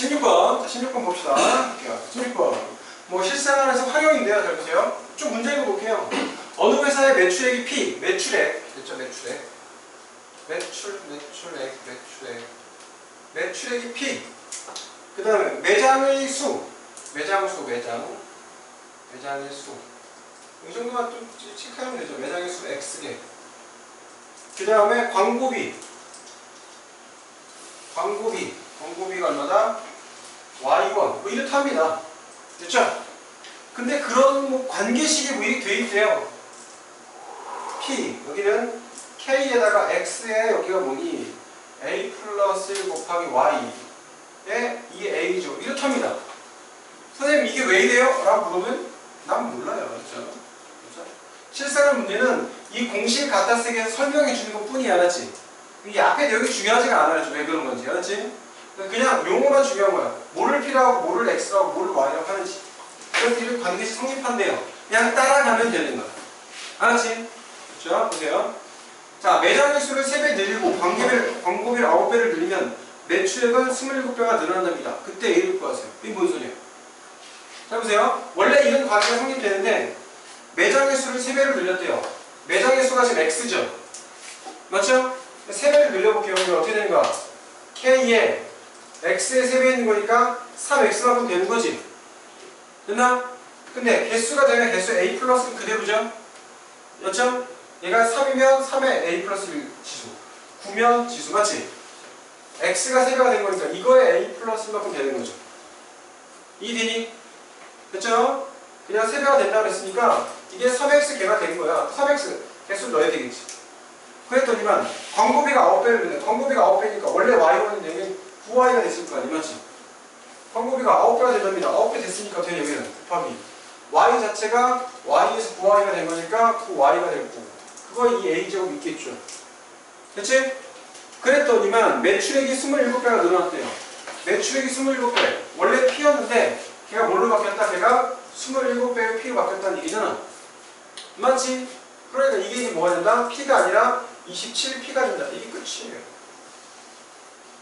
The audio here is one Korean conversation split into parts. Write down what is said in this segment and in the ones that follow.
16번. 자, 16번 봅시다. 볼게요. 16번. 뭐 실생활에서 활용인데요. 잘 보세요. 좀 문제 읽어볼게요. 어느 회사의 매출액이 P, 매출액. 됐죠, 매출액. 매출, 매출액, 매출액. 매출액이 P. 그 다음에 매장의 수. 매장 수, 매장. 매장의 수. 이 정도만 좀 체크하면 되죠. 매장의 수 X개. 그 다음에 광고비. 광고비. 광고비가 얼마다? Y1. 뭐 이렇답니다. 됐죠? 근데 그런 뭐 관계식이 뭐 이렇게 돼 있대요. P. 여기는 K에다가 X에 여기가 뭐니? A 플러스 1 곱하기 Y에 이 A죠. 이렇답니다. 선생님 이게 왜 이래요? 라고 물으면 난 몰라요. 그렇죠? 그렇죠? 실생활 문제는 이 공식 갖다 쓰게 설명해 주는 것 뿐이야. 알았지? 이 앞에 내용이 중요하지가 않아요. 왜 그런 건지. 알았지? 그냥 용어만 중요한 거야. 뭐를 P라고, 뭐를 X라고, 뭐를 Y라고 하는지. 그래서 이런 관계식 성립한대요. 그냥 따라가면 되는 거야. 알았지? 그렇죠? 보세요. 자, 매장 횟수를 3배 늘리고 광고비를, 광고비를 9배를 늘리면 매출액은 27배가 늘어난답니다. 그때 A를 구하세요. 이게 뭔 소리예요? 자, 보세요. 원래 이런 관계가 성립되는데 매장 횟수를 3배를 늘렸대요. 매장 횟수가 지금 X죠? 맞죠? 3배를 늘려볼게요. 그러면 어떻게 되는 거야? K에 X의 3배 있는 거니까 3X만큼 되는 거지. 됐나? 근데 개수가 되면 개수 A 플러스는 그대로죠? 그렇죠? 얘가 3이면 3의 A 플러스 1 지수 9면 지수 맞지? X가 3배가 된 거니까 이거에 A 플러스 만큼 되는 거죠 이해되니? 됐죠? 그냥 3배가 된다고 했으니까 이게 3X 개가 된 거야 3X 개수를 넣어야 되겠지 그랬더니만 광고비가 9배를 넣네 광고비가 9배니까 원래 Y로는 되면 9Y가 됐을 거 아니 맞지? 광고비가 9배가 된답니다 9배 됐으니까 되네 여기는 곱하기 y 자체가 y에서 9y가 된 거니까 9y가 될 거고 그거 이 a제곱 있겠죠 됐지? 그랬더니만 매출액이 27배가 늘어났대요 매출액이 27배 원래 p였는데 걔가 뭘로 바뀌었다? 걔가 27배의 p로 바뀌었다는 얘기잖아 맞지? 그러니까 이게 뭐가 된다? p가 아니라 27p가 된다 이게 끝이에요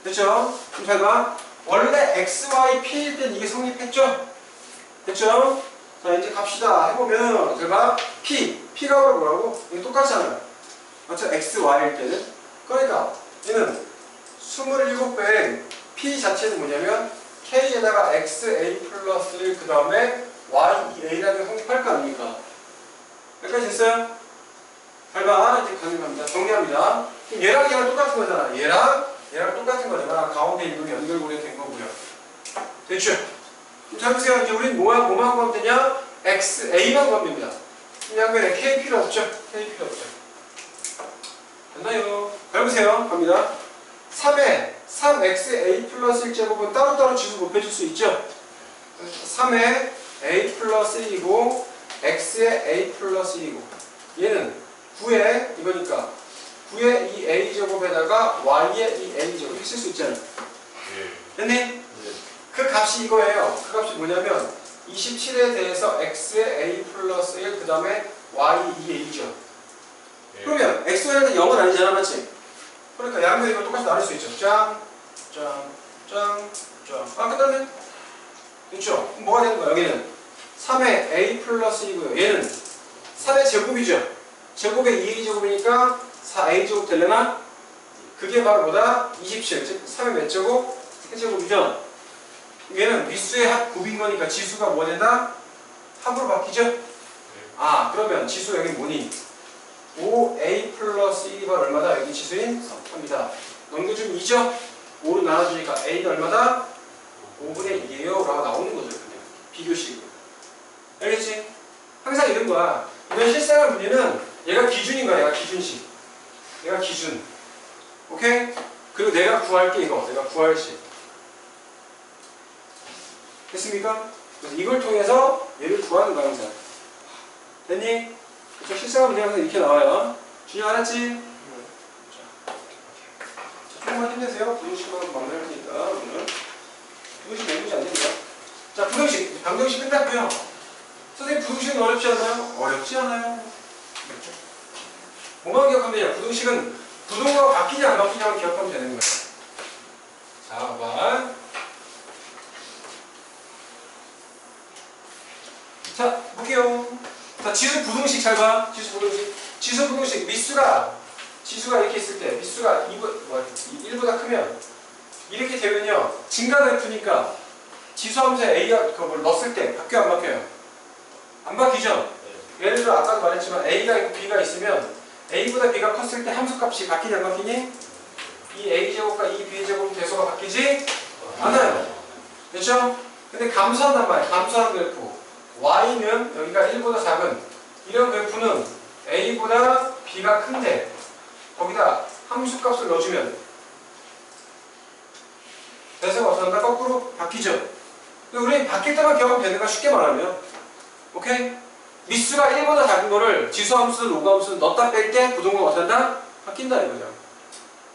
됐죠? 그럼 잘 봐. 원래 x, y, p일 땐 이게 성립했죠? 됐죠? 자 이제 갑시다 해보면 제가 P, P가 바로 뭐라고? 이게 똑같잖아요 맞죠? X, Y일 때는 그러니까 얘는 27배의 P 자체는 뭐냐면 K에다가 X, A 플러스 1그 다음에 Y, A라는 성립할 거 아닙니까? 여기까지 됐어요? 밟아 이제 가능합니다 정리합니다 얘랑 얘랑 똑같은 거잖아 얘랑 얘랑 똑같은 거잖아 가운데 있는 연결고리 된 거고요 됐죠? 자 보세요. 이제 우린 뭐야 뭐만 되냐? x a만 구하면 됩니다. 양면에 k 필요 없죠? k 필요 없죠. 됐나요? 해보세요. 갑니다. 3에 3x a 플러스 1제곱은 따로따로 지수 곱해줄 수 있죠? 3에 a 플러스 1이고 x에 a 플러스 1이고 얘는 9에 이거니까 9에 이 a 제곱에다가 y에 이 a 제곱 했을 수 있잖아요. 됐니? 그 값이 이거예요. 그 값이 뭐냐면 27에 대해서 x의 a 플러스 1, 그 다음에 y 2a죠. 그러면 x는 0은 아니잖아, 맞지? 그러니까 양면 이거 똑같이 나눌 수 있죠. 짱, 짱, 짱, 짱. 아, 끝났네? 됐죠? 그럼 뭐가 되는 거야, 여기는? 3의 a 플러스 2고요. 얘는 3의 제곱이죠. 제곱에 2a 제곱이니까 4a 제곱 되려나? 그게 바로 뭐다? 27. 즉, 3의 몇 제곱? 세제곱이죠. 얘는 미수의 합 곱인 거니까 지수가 뭐 된다? 합으로 바뀌죠? 아 그러면 지수 여기 뭐니? 5a 플러스 1이 바로 얼마다? 여기 지수인 3입니다. 넘겨주면 2죠? 5로 나눠주니까 a는 얼마다? 5분의 2예요 라고 나오는 거죠 그냥 비교식으로 알겠지? 항상 이런 거야 이런 실생활 문제는 얘가 기준인 거야 얘가 기준식 얘가 기준 오케이? 그리고 내가 구할 게 이거 내가 구할 식 됐습니까? 그래서 이걸 통해서 얘를 구하는 거야 됐니? 그쵸 실생활 문제 항상 이렇게 나와요 준영 알았지? 자, 조금만 힘내세요 부등식만 마무리할 테니까 오늘 부등식 내문이 안 됩니다 자 부등식 방정식 끝났고요 선생님 부등식은 어렵지 않나요? 어렵지 않아요? 뭐만 기억하면 돼요. 부동식은 부동과 바뀌냐 안 바뀌냐만 기억하면 되는 거예요. 자, 5번. 자, 볼게요. 자, 지수 부동식 잘 봐. 지수 부동식. 지수 부동식. 미수가 지수가 이렇게 있을 때 미수가 2보, 뭐, 1보다 크면 이렇게 되면요. 증가가 F니까 지수 함수에 A가 그걸 넣었을 때 바뀌어 안 바뀌어요? 안 바뀌죠? 네. 예를 들어 아까도 말했지만 A가 있고 B가 있으면 A보다 B가 컸을 때 함수 값이 바뀌니 안 바뀌니? 이 A제곱과 이 B제곱 대소가 바뀌지 않아요. 그렇죠? 근데 감소한단 말이에요. 감소하는 그래프. Y는 여기가 1보다 작은 이런 그래프는 A보다 B가 큰데 거기다 함수 값을 넣어주면 대소가 어떤가 거꾸로 바뀌죠. 우리 바뀔 때만 기억하면 되는 거야 쉽게 말하면. 오케이? 미수가 1보다 작은 거를 지수함수, 로그함수 넣었다 뺄 때 부동호가 어떤다? 바뀐다 이거죠.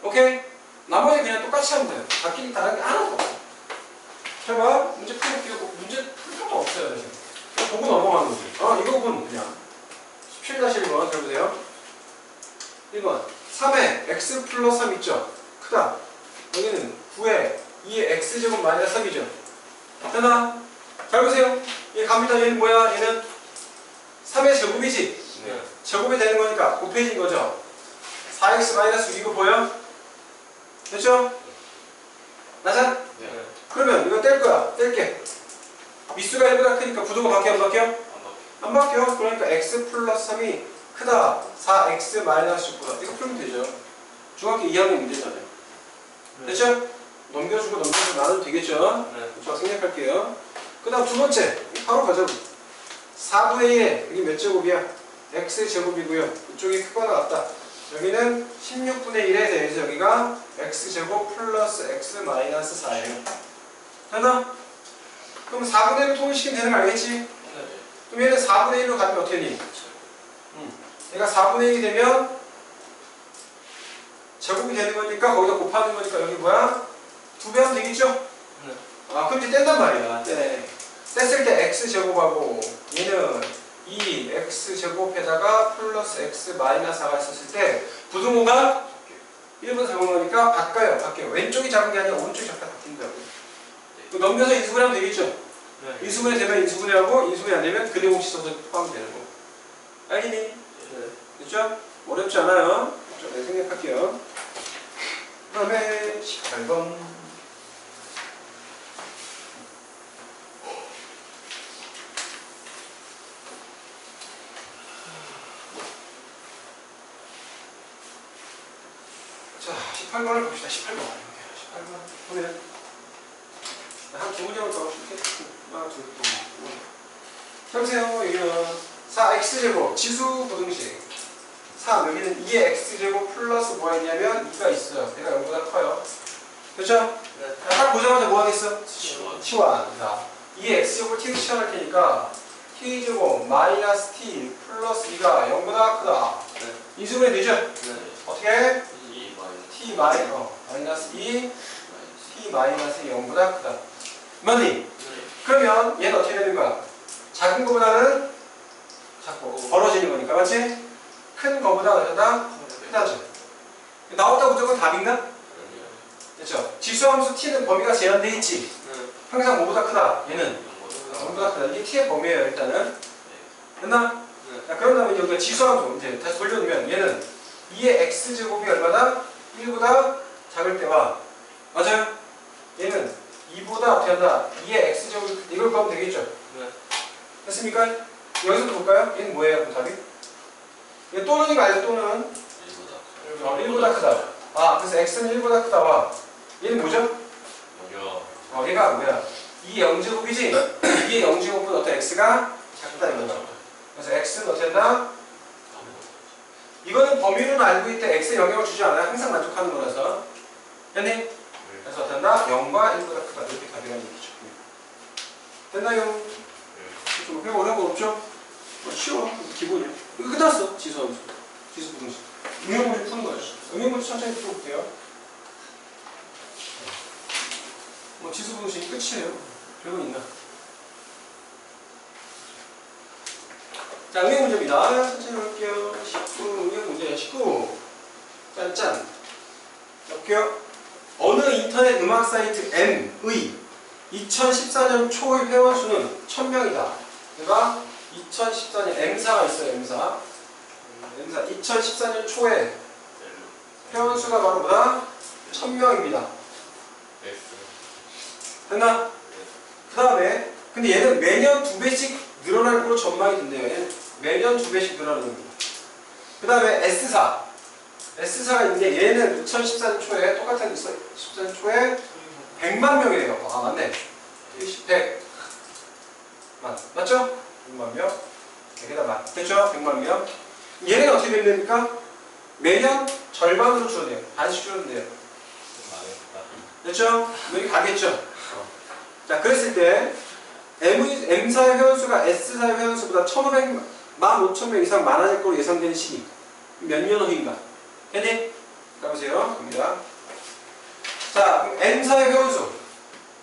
오케이? 나머지 그냥 똑같이 하면 돼요. 바뀌는 다른 게 하나도 없어. 잘 봐. 문제 풀게요. 문제 풀 필요가 없어요. 그냥 보고 넘어가는 거지. 아, 이거 본 그냥. 17-1번 잘 보세요. 1번. 3에 x 플러스 3 있죠? 크다. 여기는 9에 2의 x제곱 마이너스 3이죠? 됐나? 잘 보세요. 얘 갑니다. 얘는 뭐야? 얘는 3의 제곱이지? 네. 제곱이 되는 거니까 곱해진 거죠? 4x 마이너스 6 이거 보여? 됐죠? 맞아? 네. 그러면 이거 뗄 거야. 뗄게. 미수가 1보다 크니까 부도가 바뀌어 안 바뀌어? 안 바뀌어. 그러니까 x 플러스 3이 크다. 4x 마이너스 6보다. 이거 풀면 되죠. 중학교 2학년 문제잖아요. 됐죠? 넘겨주고 넘겨주고 나눠도 되겠죠? 네. 자, 생략할게요. 그 다음 두 번째. 바로 가자고. 4분의 1에 여기 몇 제곱이야? x 제곱이고요. 이쪽이 크거나 같다. 여기는 16분의 1에 대해서 여기가 x 제곱 플러스 x 마이너스 4예요. 됐나? 그럼 4분의 1을 통일시키면 되는 거 알겠지? 그럼 얘는 4분의 1로 가면 어떻게 되니? 얘가 4분의 1이 되면 제곱이 되는 거니까 거기다 곱하는 거니까 여기 뭐야? 두배 하면 되겠죠? 네. 아 그럼 이제 뗀단 말이야. 떼. 뗐을 때 x 제곱하고 얘는 2 x 제곱에다가 플러스 x 마이너스 4가 있었을 때 부등호가 1보다 작은 거니까 바꿔요. 바뀌어요. 왼쪽이 작은 게 아니라 오른쪽이 작다 바뀐다고. 그 넘겨서 인수분해하면 되겠죠? 네. 인수분해 되면 인수분해하고 인수분해 안 되면 근해 공식 써서 포함되는 거. 알겠니? 됐죠? 어렵지 않아요. 좀 네, 생각할게요. 그 다음에 18번. 자, 18번을 봅시다. 18번. 18번. 보면 한 두 문장을 더 쉽게 하나, 둘, 셋. 자, 보세요. 여기는 4x제곱 지수 부등식 3 여기는 2의 x제곱 플러스 뭐가 있냐면 2가 있어요 얘가 0보다 커요 그렇죠? 네. 딱 보자마자 뭐 하겠어? 치환. 치환 자, 2의 x제곱을 t로 치환할 테니까 t제곱 마이너스 t 플러스 2가 0보다 크다 네. 인수분해 되죠? 네. 어떻게? 마이, 어, 마이너스 2 마이너스. t 마이너스 0보다 크다 맞니? 네. 그러면 얘는 어떻게 되는 거야? 작은 거보다는 작고 벌어지는 거니까 맞지? 큰 거보다 어쩌다 크다죠. 나왔다 무조건 답인가? 그렇죠. 지수함수 t는 범위가 제한돼 있지. 네. 항상 5보다 크다. 얘는 영보다 5보다 크다. 이게 t의 범위예요 일단은. 됐나? 그런 다음에 여기가 지수함수 이제 다시 돌려놓으면 얘는 2의 x 제곱이 얼마다? 1보다 작을 때와 맞아요? 얘는 2보다 어떻게 한다? 2의 x 제곱 이걸 구하면 되겠죠. 네. 됐습니까? 여기서 볼까요? 얘는 뭐예요? 그럼 답이? 얘 또는 이거 알죠? 또는 일보다. 어, 1보다 크다. 아, 그래서 x는 1보다 크다와 얘는 뭐죠? 어, 얘가 뭐야? 2 0제곱이지? 2의 0제곱보다 어떤 x가 작다 이거죠. 그래서 x는 어떻게 된다? 이거는 범위는 알고 있대 x에 영향을 주지 않아요. 항상 만족하는 거라서. 됐니? 그래서 어떻게 된다? 0과 1보다 크다. 이렇게 답이라는 얘기죠. 됐나요? 좀 그냥 어려운 거 없죠? 어, 쉬워. 기본이야. 이거 끝났어. 지수함수. 지수 부등식. 응용문제 푸는 거예요. 응용문제 천천히 풀어볼게요. 뭐 지수 부등식이 끝이에요. 별거 있나? 자, 응용 문제입니다. 천천히 볼게요. 19, 응용 문제 19. 짠짠. 볼게요. 어느 인터넷 음악 사이트 M의 2014년 초의 회원 수는 1000명이다. 그러니까 2014년 M사가 있어요, M사. M사 2014년 초에 회원수가 바로 뭐다? 1000명입니다. S 됐나? 그 다음에 근데 얘는 매년 두 배씩 늘어날 거로 전망이 된대요. 얘는 매년 두 배씩 늘어나는 겁니다. 그 다음에 S사. S사가 있는데 얘는 2014년 초에 똑같은 2014년 초에 100만 명이래요. 아 맞네. 100. 100. 맞, 맞죠? 100만 명. 여기다 맞. 됐죠? 100만 명. 얘는 어떻게 됩니까? 매년 절반으로 줄어들어요. 반씩 줄어든대요. 됐죠? 여기 가겠죠? 자, 그랬을 때 M, M사의 회원수가 S사의 회원수보다 1,500만 5천명 이상 많아질 거로 예상되는 시기 몇 년 후인가? 됐니? 가보세요. 갑니다. 자, M사의 회원수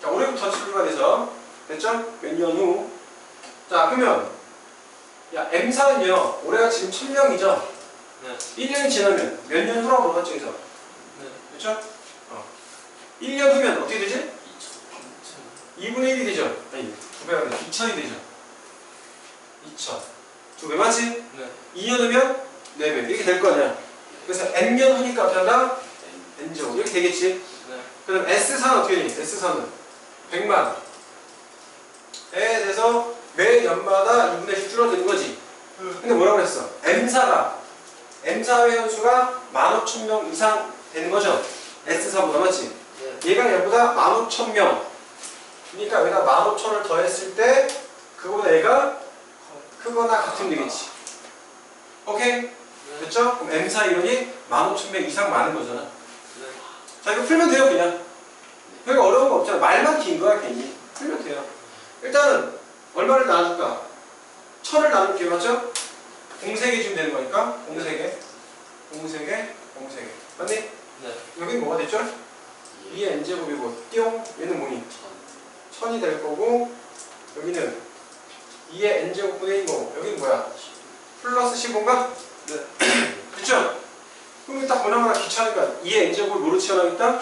자, 올해부터 출루가 돼서 됐죠? 몇 년 후? 자, 그러면 야, M사는요 올해가 지금 1,000명이죠? 네. 1년이 지나면 몇 년 후라고 물어봤죠, 그래서 네 그렇죠? 어. 1년 후면 어떻게 되지? 2분의 1이 되죠? 아니, 두 배가 되죠. 2천이 되죠. 2천. 두배 맞지? 네 2년 후면 4배. 이렇게 될 거 아니야. 그래서 N년 후니까 어떻게 한다? N제곱. 이렇게 되겠지? 네. 그럼 S사는 어떻게 되니? S사는 100만. 에 대해서 매 년마다 2분의 1씩 줄어드는 거지. 근데 뭐라고 그랬어? M사가 M사 회원수가 15,000명 이상 되는 거죠? S사보다 맞지? 얘가 얘보다 15,000명. 그러니까 여기다 15,000을 더했을 때 그거보다 얘가 크거나 같으면 되겠지. 오케이? 됐죠? 그럼 M사 이론이 15,000명 이상 많은 거잖아. 자 이거 풀면 돼요 그냥. 여기 어려운 거 없잖아. 말만 긴 거야 괜히. 풀면 돼요. 일단은 얼마를 나눠줄까? 1000을 나눌게 맞죠? 공세개 주면 되는 거니까 공세개 공세개 공세개 맞니? 네. 여기 뭐가 됐죠? 2의 n제곱이고 띠용 얘는 뭐니? 1000이 될 거고 여기는 2의 n제곱분의 1이고 여기는 뭐야? 플러스 15인가? 네. 그쵸? 그럼 딱 보나마나 귀찮으니까 2의 n제곱을 뭐로 치환하겠다?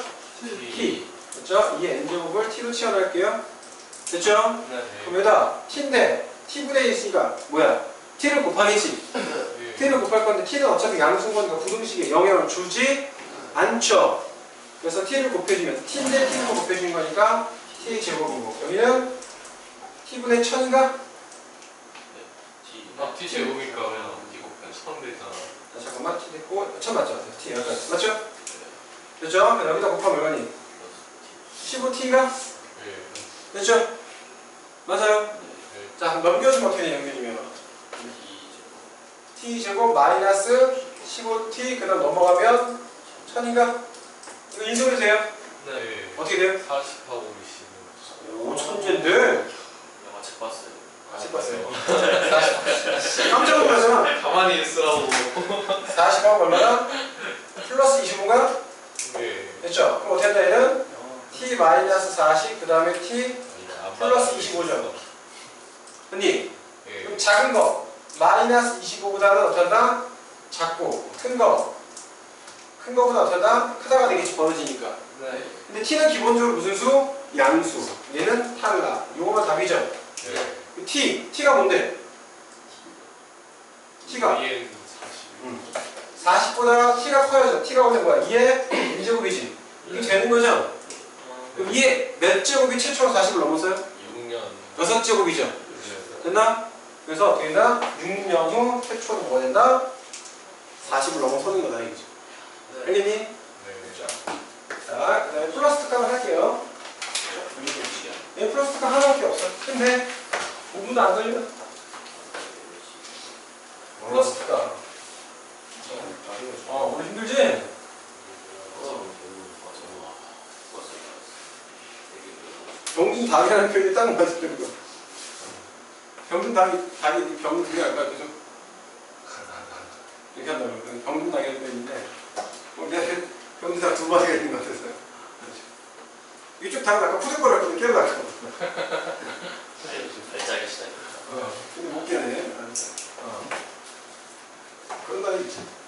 t 됐죠? 2의 n제곱을 t로 치환할게요 됐죠? 네 그럼 여기다 t인데 t분의 1 있으니까 뭐야? t를 곱하겠지 네. t를 곱할 건데 t는 어차피 양수거니까 부등식에 영향을 주지 않죠. 그래서 t를 곱해주면 t인데 t를 곱해주는 거니까 t 제곱이고 여기는 t분의 1000인가? 아, T 제곱이니까 그냥 이거 처음 되잖아 아, 잠깐만 t 됐고 1000 맞죠? t 여기까지 맞죠? 됐죠? 그럼 여기다 곱하면 얼마니? 15t가? 네 됐죠? 맞아요? 네. 자 넘겨주면 어떻게 되냐 넘겨주면 t 제곱 마이너스 15t 그 다음 넘어가면 1000인가? 이거 인수해도 돼요? 네 어떻게 돼요? 40하고 20은 오 천재인데 영화 책 봤어요 같이 봤어요. 40. 깜짝 놀라잖아. 가만히 있으라고 40하고 얼마나? 플러스 25가 네 됐죠? 그럼 어떻게 한다 얘는? t 마이너스 40, 그 다음에 t 플러스 25죠. 언니, 네 그럼 작은 거 마이너스 25보다는 어떻게 한다? 작고 큰 거. 큰 거보다 한다? 크다가 되겠지 벌어지니까. 네 근데 t는 기본적으로 무슨 수? 양수. 얘는 탈락. 요거만 답이죠. 네그 t, t가 뭔데? t가 EN 40 40보다 t가 커야죠. t가 오면 뭐야? 2의 2제곱이지. 이게 되는 거죠? 그럼 2의 몇 제곱이 최초로 40을 넘었어요? 6년 6제곱이죠. 됐나? 그래서 어떻게 된다? 6년 후 최초로 뭐가 된다? 40을 넘어서는 거다 이거죠. 알겠니? 네 자, 그 다음에 플러스 특강을 할게요. 얘 플러스 특강 하나밖에 없어. 근데 5분도 안 걸려. 플러스 특강. 어, 우리 힘들지? 병준 답이라는 표현이 딱 맞으려는 거. 병준 답이, 답이 병준 그게 할까 계속. 이렇게 한다고. 병준 답이라는 표현인데, 어, 내가 병준 답두 마디가 있는 것 같았어요. 이쪽 답은 아까 푸들거렸거든, 기억나죠? 발작이 시작 어, 근데 못 깨네. 어. 그런 날이 있지.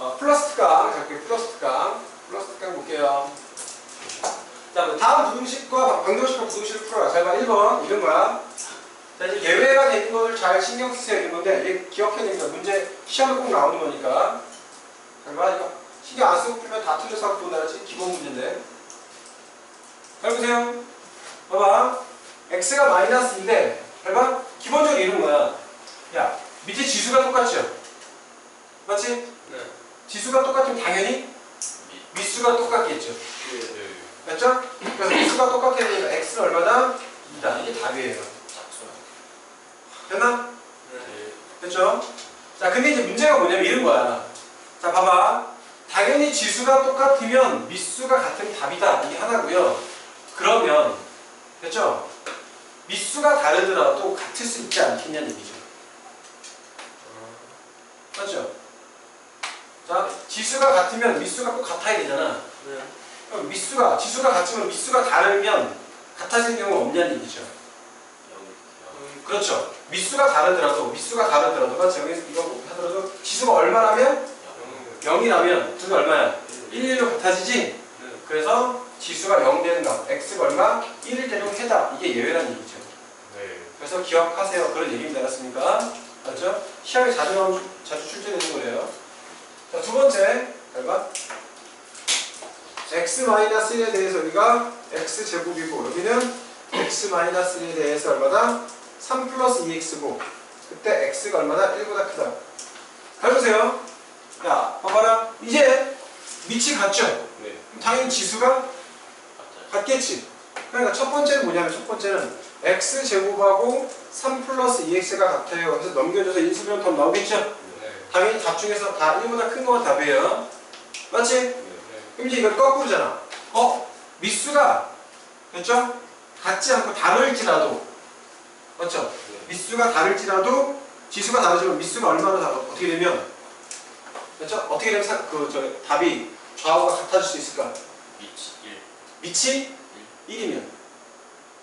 어, 플러스 특강, 갈게요. 플러스 특강. 플러스 특강 볼게요. 자, 다음 부등식과 방정식과 부등식을 풀어라. 잘 봐. 1번. 이런 거야. 자, 이제 예외가 되는 것을 잘 신경 쓰세요. 이런 건데, 얘 기억해야 됩니다. 문제, 시험에 꼭 나오는 거니까. 잘 봐, 이거. 신경 안 쓰고 풀면 다 틀려서 갖고 나지 기본 문제인데. 잘 보세요. 봐봐. x가 마이너스인데, 잘 봐. 기본적으로 이런 거야. 야, 밑에 지수가 똑같죠? 맞지? 네. 지수가 똑같으면 당연히 밑수가 똑같겠죠. 네. 맞죠? 그래서 밑수가 똑같게 되니까 x는 얼마다? 2다. 이게 답이에요. 됐나? 네. 됐죠? 자, 근데 이제 문제가 뭐냐면 이런 거야. 자, 봐봐. 당연히 지수가 똑같으면 밑수가 같은 답이다. 이게 하나고요. 그러면, 됐죠? 밑수가 다르더라도 같을 수 있지 않겠냐는 얘기죠. 맞죠? 자, 지수가 같으면 밑수가 꼭 같아야 되잖아. 네. 그럼 밑수가, 지수가 같으면 밑수가 다르면 같아질 경우가 없냐는 얘기죠. 음, 그렇죠. 밑수가 다르더라도, 밑수가 다르더라도, 맞죠? 여기 이거 하더라도 지수가 얼마라면? 0이라면 둘이 얼마야? 1, 1로 같아지지? 그래서 지수가 0 되는 값, x가 얼마? 1일 되는 해다. 이게 예외라는 얘기죠. 네. 그래서 기억하세요. 그런 얘기입니다. 알았습니까? 맞죠? 시험에 자주 자주 출제되는 거예요. 자, 두 번째, 결과. x-1에 대해서 여기가 x제곱이고, 여기는 x-1에 대해서 얼마다? 3 플러스 2x고, 그때 x가 얼마나? 1보다 크다. 잘 보세요. 야, 봐봐라. 이제 밑이 같죠? 네. 당연히 지수가 같겠지. 그러니까 첫 번째는 뭐냐면 첫 번째는 x 제곱하고 3 플러스 2x가 같아요. 그래서 넘겨줘서 인수분 더 나오겠죠? 네. 당연히 답 중에서 다 1보다 큰 거가 답이에요. 맞지? 네. 그럼 이제 이걸 거꾸로잖아. 어? 밑수가 그렇죠? 같지 않고 다를지라도 맞죠? 밑수가 다를지라도 지수가 다르지만 밑수가 얼마나 다르 어떻게 되면 그렇죠? 어떻게 되면 사- 그, 저, 답이 좌우가 같아질 수 있을까? 미치 1. 밑이 1이면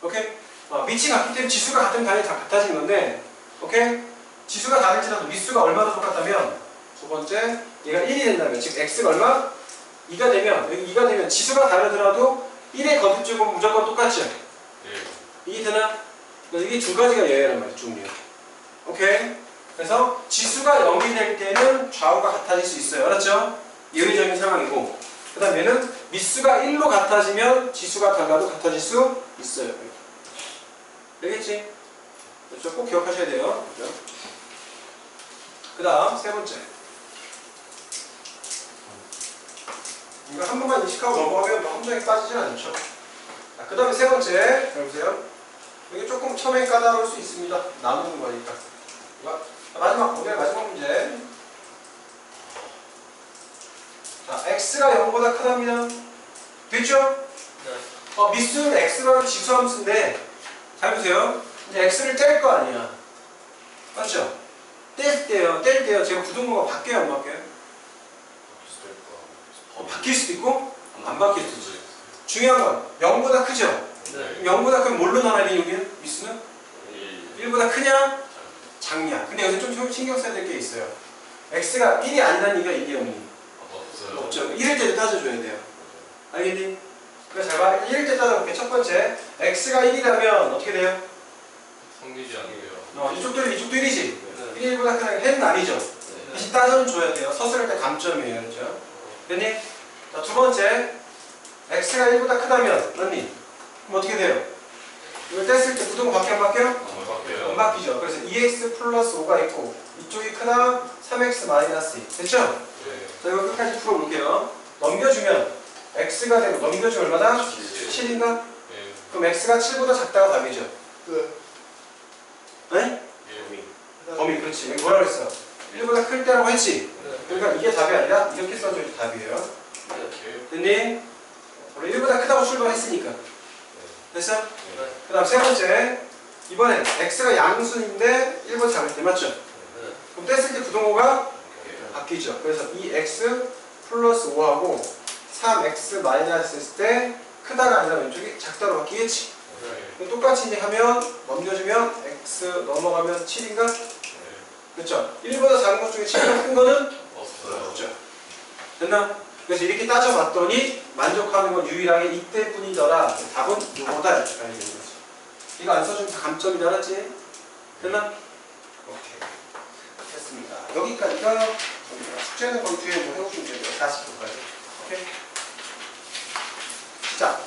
오케이? 어, 밑이 같기 때문에 지수가 같으면 당연히 다 같아지는 건데 오케이? 지수가 다를지라도 밑수가 얼마나 똑같다면 두 번째 얘가 1이 된다면 즉 x가 얼마? 2가 되면 여기 2가 되면 지수가 다르더라도 1의 거듭쪽은 무조건 똑같죠? 네. 이게 되나? 이게 두 가지가 예외란 말이야 종류 오케이? 그래서 지수가 0이 될 때는 좌우가 같아질 수 있어요 알았죠? 예외적인 상황이고 그 다음 얘는 밑수가 1로 같아지면 지수가 달라도 같아질 수 있어요 알겠지? 그렇죠? 꼭 기억하셔야 돼요 그렇죠? 그 다음 세 번째 이거 한 번만 인식하고 넘어가면 뭐 함정에 빠지진 않죠 그 다음에 세 번째 잘 보세요 이게 조금 처음에 까다로울 수 있습니다 나누는 거니까 이거 마지막 오늘 마지막 문제 자 x가 0보다 크답니다 됐죠? 네. 어, 미수는 x라는 지수함수인데 잘 보세요. 이제 x를 뗄 거 아니야. 맞죠? 뗄 때요. 뗄 때요. 제가 부동모가 바뀌어요, 안 바뀌어요? 어, 바뀔 수도 있고 안 바뀔 수도 있어요. 중요한 건 0보다 크죠? 네. 0보다 크면 뭘로 나눠야 돼, 여기는? 미수는? 1. 1보다 크냐? 작냐? 근데 여기서 좀 신경 써야 될 게 있어요. x가 1이 아니라는 얘기가 이게 없니? 없어요. 없죠. 1일 때도 따져줘야 돼요. 알겠니? 그래서 잘 봐. 1일 때 따져볼게. 첫 번째. x가 1이라면 어떻게 돼요? 성리지 않고요. 어, 이쪽도 1, 이쪽도 1이지? 네. 1보다 크다. 해는 아니죠? 네. 다시 따져는 줘야 돼요. 서술할 때 감점이에요. 그렇죠? 됐니? 자, 두 번째. x가 1보다 크다면 맞니? 그럼 어떻게 돼요? 이걸 뗐을 때 부동은 바뀌어 안 바뀌어요? 안 바뀌어요. 안 바뀌죠. 그래서 2x 플러스 5가 있고 이쪽이 크다 3x 마이너스 2. 됐죠? 네. 자, 이거 끝까지 풀어볼게요. 넘겨주면 x가 되고 넘겨주면 얼마다? 칠. 7인가? 네. 그럼 x가 7보다 작다가 답이죠. 네? 예. 범위 그렇지. 여기 뭐라 그랬어? 1보다 클 때라고 했지? 네. 그러니까 이게 답이 아니라 이렇게 써줘야 답이에요. 이렇게. 됐니? 원래 1보다 크다고 출발했으니까. 됐어? 네. 그 다음 세 번째. 이번엔 x가 양수인데 1보다 작을 때 맞죠? 네. 그럼 뗐을 때 부동호가. 바뀌죠. 그래서 2x 플러스 5하고 3x 마이너스 했을 때 크다가 아니라 왼쪽이 작다로 바뀌겠지. 네. 그럼 똑같이 이제 하면 넘겨주면 x 넘어가면 7인가? 그렇죠? 1보다 작은 것 중에 7보다 큰 거는 없어요. 없죠. 됐나? 그래서 이렇게 따져봤더니 만족하는 건 유일하게 이때뿐이더라. 답은 이거다 이렇게 가야 되는 거지. 이거 안 써주면 감점이다 알았지? 됐나? 오케이. 됐습니다. 여기까지가 숙제는 거의 뒤에 뭐 해오시면 돼요. 40분까지. 오케이? 자.